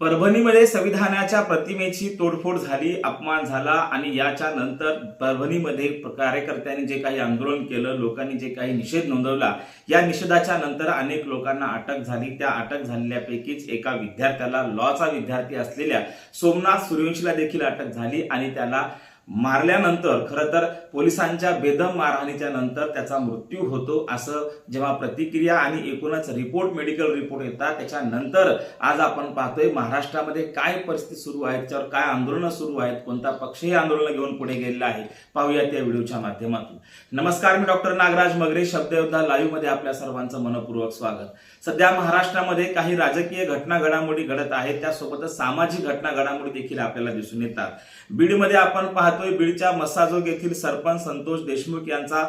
परभणीमध्ये संविधानाच्या प्रतिमेची तोडफोड झाली अपमान झाला आणि याच्या नंतर परभणीमध्ये कार्यकर्त्यांनी जे काही आंदोलन केलं लोकांनी जे काही निषेध नोंदवला या निषेधाच्या नंतर अनेक लोकांना अटक झाली. त्या अटक झालेल्यापैकीच एका विद्यार्थ्याला लॉचा विद्यार्थी असलेल्या सोमनाथ सूर्यवंशीला देखील अटक झाली आणि त्याला मारल्यानंतर खरं तर पोलिसांच्या बेदम मारहाणीच्या नंतर त्याचा मृत्यू होतो असं जेव्हा प्रतिक्रिया आणि एकूणच रिपोर्ट मेडिकल रिपोर्ट येतात त्याच्यानंतर आज आपण पाहतोय महाराष्ट्रामध्ये काय परिस्थिती सुरू आहे त्याच्यावर काय आंदोलनं सुरू आहेत कोणता पक्ष हे आंदोलन घेऊन पुढे गेलेला आहे पाहूया त्या व्हिडिओच्या माध्यमातून. नमस्कार मी डॉक्टर नागराज मगरे शब्दयोद्धा लाईव्हमध्ये आपल्या सर्वांचं मनपूर्वक स्वागत. सध्या महाराष्ट्रामध्ये काही राजकीय घटना घडामोडी घडत आहेत त्यासोबतच सामाजिक घटना घडामोडी देखील आपल्याला दिसून येतात. बीडमध्ये आपण पाहतो जातोय बीडच्या मस्साजोग येथील सरपंच संतोष देशमुख यांचा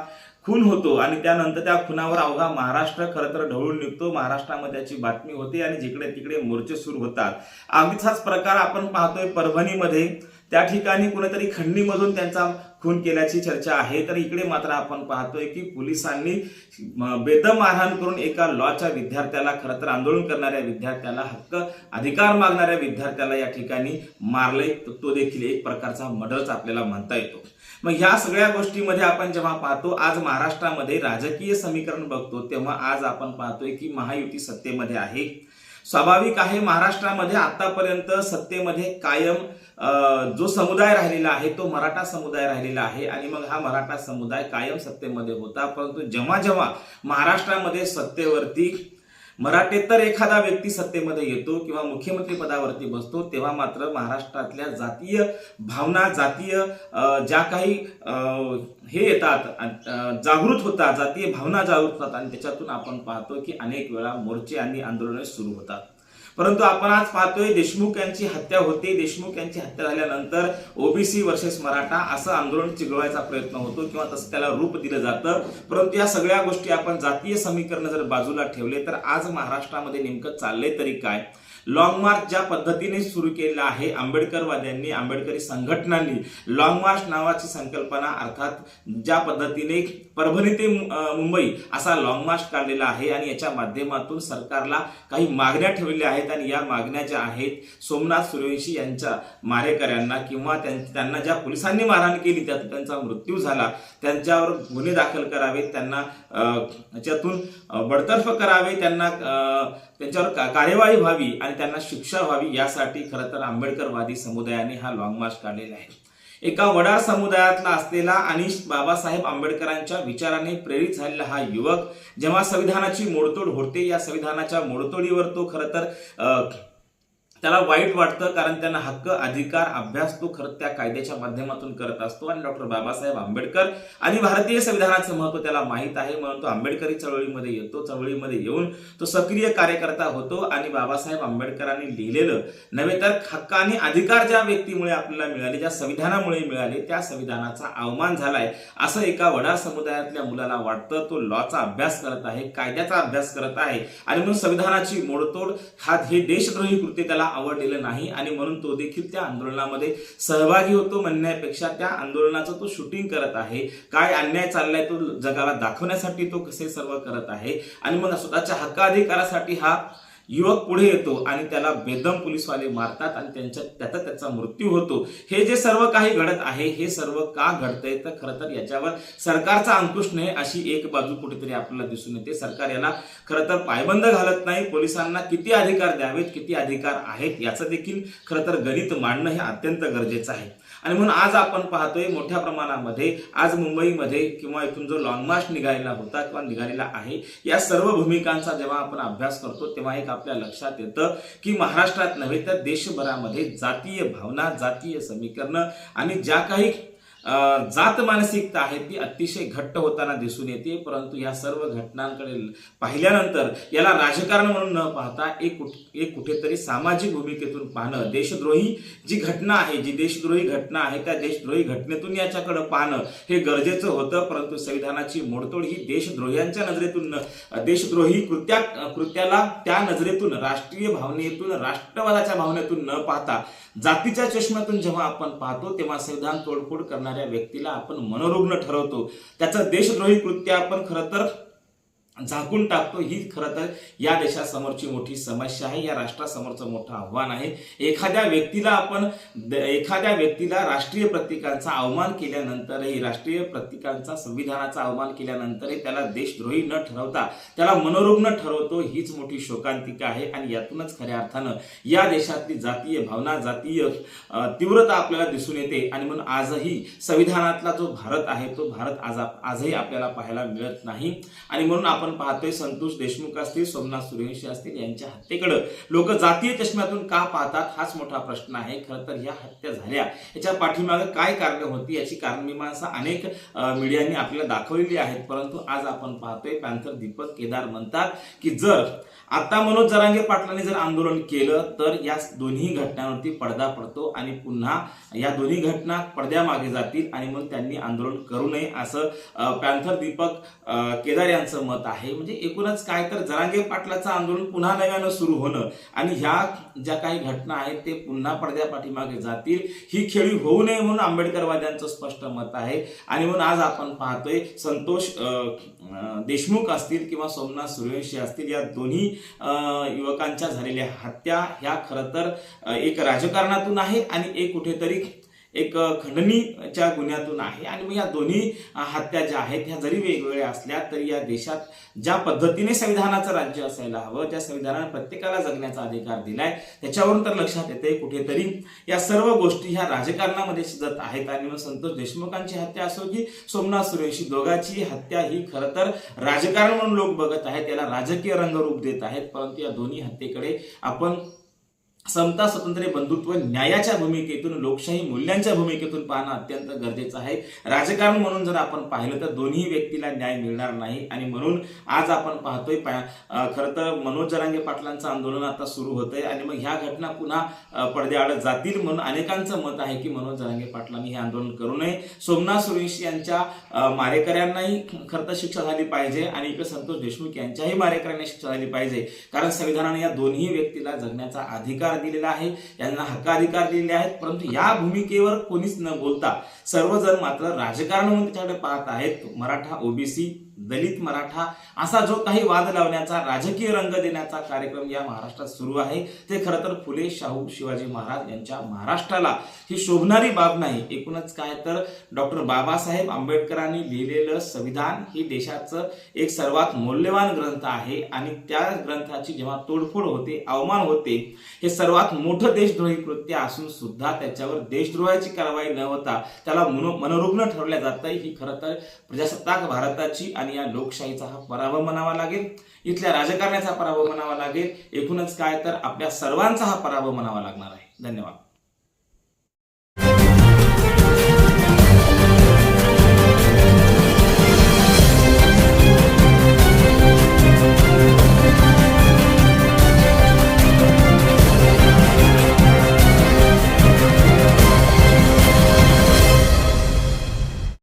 खून होतो आणि त्यानंतर त्या खुनावर अवघा महाराष्ट्र खरं तर ढवळून निघतो. महाराष्ट्रामध्ये त्याची बातमी होते आणि जिकडे तिकडे मोर्चे सुरू होतात. अगदीच हाच प्रकार आपण पाहतोय परभणीमध्ये. त्या ठिकाणी कुणीतरी खंडणीमधून त्यांचा खून केल्याची चर्चा आहे. तर इकडे मात्र आपण पाहतोय की पोलिसांनी बेदम मारहाण करून एका लॉच्या विद्यार्थ्याला खरं तर आंदोलन करणाऱ्या विद्यार्थ्याला हक्क अधिकार मागणाऱ्या विद्यार्थ्याला या ठिकाणी मारले. तो देखील एक प्रकारचा मर्डरच आपल्याला म्हणता येतो. मग ह्या सगळ्या गोष्टीमध्ये आपण जेव्हा पाहतो आज महाराष्ट्रामध्ये राजकीय समीकरण बघतो तेव्हा आज आपण पाहतोय की महायुती सत्तेमध्ये आहे. स्वाभाविक आहे महाराष्ट्रामध्ये आतापर्यंत सत्तेमध्ये कायम जो समुदाय राहिलेला आहे तो मराठा समुदाय राहिलेला आहे आणि मग हा मराठा समुदाय कायम सत्तेमध्ये होता. परंतु जेव्हा जेव्हा महाराष्ट्रामध्ये सत्तेवरती मराठेतर एखादा व्यक्ती सत्तेमध्ये येतो किंवा मुख्यमंत्री पदावरती बसतो तेव्हा मात्र महाराष्ट्रातल्या जातीय भावना जातीय ज्या काही हे येतात जागृत होतात जातीय भावना जागृत होतात आणि त्याच्यातून आपण पाहतो की अनेक वेळा मोर्चे आणि आंदोलने सुरू होतात. परंतु आपण आज पाहतोय देशमुख यांची हत्या होते. देशमुख यांची हत्या झाल्यानंतर ओबीसी वर्सेस मराठा असं आंदोलन चिघळवायचा प्रयत्न होतो किंवा तसं त्याला रूप दिलं जातं. परंतु या सगळ्या गोष्टी आपण जातीय समीकरण जर बाजूला ठेवले तर आज महाराष्ट्रामध्ये नेमकं चाललंय तरी काय? लॉंग मार्च ज्या पद्धतीने सुरू केलेला आहे आंबेडकरवाद्यांनी आंबेडकरी संघटनांनी लॉंग मार्च नावाची संकल्पना अर्थात ज्या पद्धतीने परभणी ते मुंबई असा लॉंग मार्च काढलेला आहे आणि याच्या माध्यमातून सरकारला काही मागण्या ठेवलेल्या आहेत आणि या मागण्या ज्या आहेत सोमनाथ सूर्यवंशी यांच्या मारेकऱ्यांना किंवा त्यां- त्यांना ज्या पोलिसांनी मारहाण केली त्यात त्यांचा मृत्यू झाला त्यांच्यावर गुन्हे दाखल करावेत त्यांना अं, याच्यातून बडतर्फ करावे त्यांना त्यांच्यावर का- कार्यवाही व्हावी आणि त्यांना शिक्षा व्हावी यासाठी खरं तर आंबेडकरवादी समुदायाने हा लॉंग मार्च काढलेला आहे. एका वडार समुदायातला असलेला आणि बाबासाहेब आंबेडकरांच्या विचाराने प्रेरित झालेला हा युवक जेव्हा संविधानाची मोडतोड होते या संविधानाच्या मोडतोडीवर तो खरं तर अं, त्याला वाईट वाटतं कारण त्यांना हक्क अधिकार अभ्यास तो खरं त्या कायद्याच्या माध्यमातून करत असतो आणि डॉक्टर बाबासाहेब आंबेडकर आणि भारतीय संविधानाचं महत्त्व त्याला माहीत आहे. म्हणून तो आंबेडकरी चळवळीमध्ये येतो चळवळीमध्ये येऊन तो सक्रिय कार्यकर्ता होतो आणि बाबासाहेब आंबेडकरांनी लिहिलेलं नव्हे तर हक्क आणि अधिकार ज्या व्यक्तीमुळे आपल्याला मिळाले ज्या संविधानामुळे मिळाले त्या संविधानाचा अवमान झालाय असं एका वडा समुदायातल्या मुलाला वाटतं. तो लॉचा अभ्यास करत आहे कायद्याचा अभ्यास करत आहे आणि म्हणून संविधानाची मोडतोड हा हे देशद्रोही कृती त्याला आवडलेलं नाही आणि म्हणून तो देखील त्या आंदोलनामध्ये सहभागी होतो म्हणण्यापेक्षा त्या आंदोलनाचं तो शूटिंग करत आहे. काय अन्याय चाललाय तो जगाला दाखवण्यासाठी तो कसे सर्व करत आहे? आणि मग स्वतःच्या हक्काधिकारासाठी हा युवक पुढे येतो आणि त्याला बेदम पोलीसवाले मारतात आणि त्यांच्या त्याचा त्याचा मृत्यू होतो. हे जे सर्व काही घडत आहे हे सर्व का घडतंय? तर खरं तर याच्यावर सरकारचा अंकुश नाही अशी एक बाजू कुठेतरी आपल्याला दिसून येते. सरकार याला खरं तर पायबंद घालत नाही. पोलिसांना किती अधिकार द्यावेत किती अधिकार आहेत याचं देखील खरं तर गणित मांडणं हे अत्यंत गरजेचं आहे. आणि म्हणून आज आपण पाहतोय मोठ्या प्रमाणामध्ये आज मुंबईमध्ये किंवा इथून जो लॉंग मार्च निघालेला होता किंवा निघालेला आहे या सर्व भूमिकांचा जेव्हा आपण अभ्यास करतो तेव्हा एक आपल्या लक्षात येतं की महाराष्ट्रात नव्हे तर देशभरामध्ये जातीय भावना जातीय समीकरणं आणि ज्या काही जात मानसिकता आहे ती अतिशय घट्ट होताना दिसून येते परंतु या सर्व घटनांकडे पाहिल्यानंतर याला राजकारण म्हणून न पाहता एक कुठ- एक कुठेतरी सामाजिक भूमिकेतून पाहणं देशद्रोही जी घटना आहे जी देशद्रोही घटना आहे त्या देशद्रोही घटनेतून याच्याकडे पाहणं हे गरजेचं होतं परंतु संविधानाची मोडतोड ही देशद्रोह्यांच्या नजरेतून न- देशद्रोही कृत्या कृत्याला त्या नजरेतून राष्ट्रीय भावनेतून राष्ट्रवादाच्या भावनेतून न पाहता जातीच्या चष्म्यातून जेव्हा आपण पाहतो तेव्हा संविधान तोडफोड करणाऱ्या व्यक्तीला आपण मनोरुग्ण ठरवतो. त्याचं देशद्रोही कृत्य आपण खरं तर झाकून टाकतो. ही खरं तर या देशासमोरची मोठी समस्या आहे. या राष्ट्रासमोरचं मोठं आव्हान आहे. एखाद्या व्यक्तीला आपण एखाद्या व्यक्तीला राष्ट्रीय प्रतीकांचा अवमान केल्यानंतरही राष्ट्रीय प्रतीकांचा संविधानाचा अवमान केल्यानंतरही त्याला देशद्रोही न ठरवता त्याला मनोरुग्ण ठरवतो हीच मोठी शोकांतिका आहे. आणि यातूनच खऱ्या अर्थानं या देशातली जातीय भावना जातीय तीव्रता आपल्याला दिसून येते. आणि म्हणून आजही संविधानातला जो भारत आहे तो भारत आज आप- आजही आपल्याला पाहायला मिळत नाही. आणि म्हणून आपण आपण पाहतोय संतोष देशमुख असतील सोमनाथ सूर्यवंशी असतील यांच्या हत्येकडे. लोक जातीय चष्म्यातून का पाहतात हाच मोठा प्रश्न आहे. खरं तर ह्या हत्या झाल्या. याच्या पाठीमागे काय कारण होती याची कारणमीमांसा अनेक मीडियांनी आपल्याला दाखवलेली आहेत. परंतु आज आपण पाहतोय पॅन्थर दीपक केदार म्हणतात की जर आता मनोज जरांगे पाटलांनी जर आंदोलन केलं तर या दोन्ही घटनांवरती पडदा पडतो आणि पुन्हा या दोन्ही घटना पडद्यामागे जातील आणि मग त्यांनी आंदोलन करू नये असं पॅन्थर दीपक केदार यांचं मत आहे. आहे. म्हणजे एकूणच काय तर जरांगे पाटलाचं आंदोलन पुन्हा नव्यानं सुरू होणं आणि ह्या ज्या काही घटना आहेत ते पुन्हा पडद्या पाठीमागे जातील. ही खेळी होऊ नये म्हणून आंबेडकरवाद्यांचं स्पष्ट मत आहे. आणि म्हणून आज आपण पाहतोय संतोष देशमुख असतील किंवा सोमनाथ सूर्यवंशी असतील या दोन्ही युवकांच्या झालेल्या हत्या ह्या खरं तर एक राजकारणातून आहे आणि एक कुठेतरी एक खंडणीच्या गुन्ह्यातून आहे. आणि मग या दोन्ही हत्या ज्या आहेत ह्या जरी वेगवेगळ्या असल्या तरी या देशात ज्या पद्धतीने संविधानाचं राज्य असायला हवं त्या संविधानाने प्रत्येकाला जगण्याचा अधिकार दिलाय त्याच्यावरून तर लक्षात येते कुठेतरी या सर्व गोष्टी ह्या राजकारणामध्ये शिजत आहेत. आणि मग संतोष देशमुखांची हत्या असो की सोमनाथ सुरेशी दोघांची हत्या ही खरं तर राजकारण म्हणून लोक बघत आहेत त्याला राजकीय रंगरूप देत आहेत. परंतु या दोन्ही हत्येकडे आपण समता स्वातंत्र्य बंधुत्व न्यायाच्या भूमिकेतून लोकशाही मूल्यांच्या भूमिकेतून पाहणं अत्यंत गरजेचं आहे. राजकारण म्हणून जर आपण पाहिलं तर दोन्ही व्यक्तीला न्याय मिळणार नाही. आणि म्हणून आज आपण पाहतोय खरं तर मनोज जरांगे पाटलांचं आंदोलन आता सुरू होतंय. आणि मग ह्या घटना पुन्हा पडद्याआड जातील म्हणून अनेकांचं मत आहे की मनोज जरांगे पाटलांनी हे आंदोलन करू नये. सोमनाथ सुरेश यांच्या मारेकऱ्यांनाही खरं तर शिक्षा झाली पाहिजे. आणि इकडे संतोष देशमुख यांच्याही मारेकऱ्यांना शिक्षा झाली पाहिजे. कारण संविधानाने या दोन्ही व्यक्तीला जगण्याचा अधिकार दिलेला आहे यांना हक्काधिकार दिलेले आहेत परंतु या भूमिकेवर कोणीच न बोलता सर्वजण मात्र राजकारण म्हणून त्याच्याकडे पाहत आहेत. मराठा ओबीसी दलित मराठा असा जो काही वाद लावण्याचा राजकीय रंग देण्याचा कार्यक्रम या महाराष्ट्रात सुरू आहे. ते खरं तर फुले शाहू शिवाजी महाराज यांच्या महाराष्ट्राला ही शोभणारी बाब नाही. एकूणच काय तर डॉक्टर बाबासाहेब आंबेडकरांनी लिहिलेलं संविधान ही देशाचं एक सर्वात मौल्यवान ग्रंथ आहे आणि त्या ग्रंथाची जेव्हा तोडफोड होते अवमान होते हे सर्वात मोठं देशद्रोही कृत्य असून सुद्धा त्याच्यावर देशद्रोहाची कारवाई न होता त्याला मनो मनोरुग्ण ठरवल्या जात ही खरं तर प्रजासत्ताक भारताची आणि या लोकशाहीचा हा पराभव म्हणावा लागेल. इथल्या राजकारण्याचा पराभव म्हणावा लागेल. एकूणच काय तर आपल्या सर्वांचा हा पराभव म्हणावा लागणार आहे. धन्यवाद.